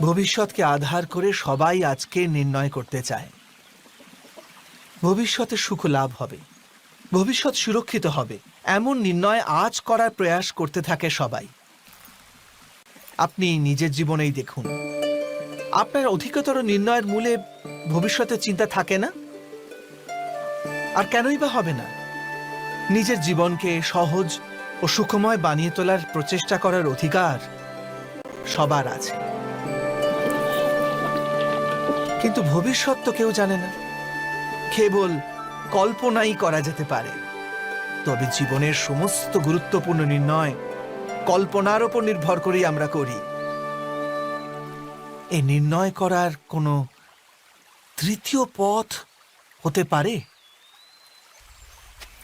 ভবিষ্যৎকে আধার করে সবাই আজকে নির্ণয় করতে চায়। ভবিষ্যতে সুখ লাভ হবে। ভবিষ্যৎ সুরক্ষিত হবে। এমন নির্ণয় আজ করার প্রয়াস করতে থাকে সবাই। আপনি নিজের জীবনেই দেখুন। আপনার অধিকতর নির্ণয়ের মূলে ভবিষ্যতের চিন্তা থাকে না? আর কেনই বা হবে না? নিজের জীবনকে সহজ ও সুখময় বানিয়ে তোলার প্রচেষ্টা করার অধিকার সবার আছে। কিন্তু ভবিষ্যৎ তো কেউ জানে না। কেবল কল্পনাই করা যেতে পারে। তবে জীবনের সমস্ত গুরুত্বপূর্ণ নির্ণয় কল্পনার ওপর নির্ভর করেই আমরা করি। এই নির্ণয় করার কোনো তৃতীয় পথ হতে পারে?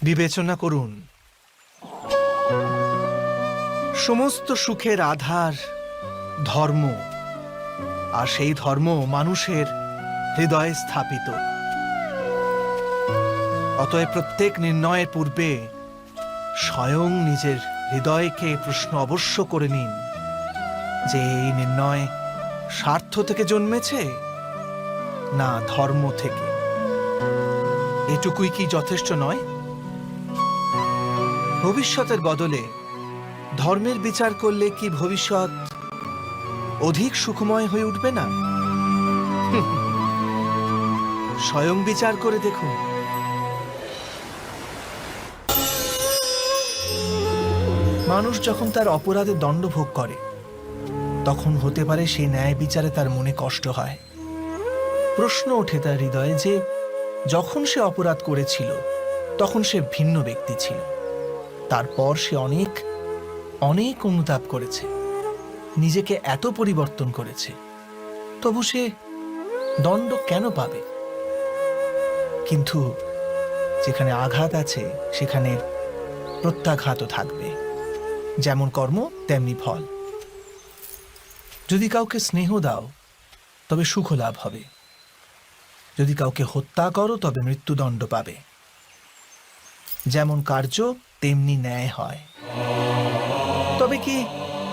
বিবেচনা করুন। সমস্ত সুখের আধার ধর্ম, আর সেই ধর্ম মানুষের হৃদয়ে স্থাপিত। অতএব প্রত্যেক নির্ণয়ের পূর্বে স্বয়ং নিজের হৃদয়কে প্রশ্ন অবশ্য করে নিন যে এই নির্ণয় স্বার্থ থেকে জন্মেছে না ধর্ম থেকে। এটুকুই কি যথেষ্ট নয়? ভবিষ্যতের বদলে ধর্মের বিচার করলে কি ভবিষ্যৎ অধিক সুখময় হয়ে উঠবে না। স্বয়ং বিচার করে দেখুন। মানুষ যখন তার অপরাধে দণ্ড ভোগ করে, তখন হতে পারে সেই ন্যায় বিচারে তার মনে কষ্ট হয়। প্রশ্ন ওঠে তার হৃদয়ে যে, যখন সে অপরাধ করেছিল, তখন সে ভিন্ন ব্যক্তি ছিল। তারপর সে অনেক অনেক অনুতাপ করেছে। নিজেকে এত পরিবর্তন করেছে। তবু সে দণ্ড কেন পাবে? কিন্তু যেখানে আঘাত আছে, সেখানে প্রত্যাঘাতও থাকবে। যেমন কর্ম, তেমনি ফল। যদি কাউকে স্নেহ দাও, তবে সুখ লাভ হবে। যদি কাউকে হত্যা করো, তবে মৃত্যুদণ্ড পাবে। যেমন কার্য, তেমনি ন্যায় হয়। তবে কি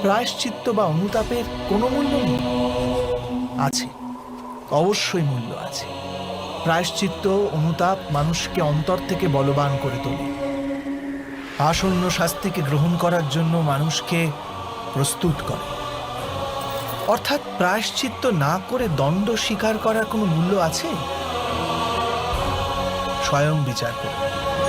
প্রায়শ্চিত্ত বা অনুতাপের কোনো মূল্য নেই? আছে। অবশ্যই মূল্য আছে। প্রায়শ্চিত্ত অনুতাপ মানুষকে অন্তর থেকে বলবান করে তোলে। আসন্ন শাস্তিকে গ্রহণ করার জন্য মানুষকে প্রস্তুত করে। অর্থাৎ প্রায়শ্চিত্ত না করে দণ্ড স্বীকার করার কোনো মূল্য আছে? স্বয়ং বিচার করুন।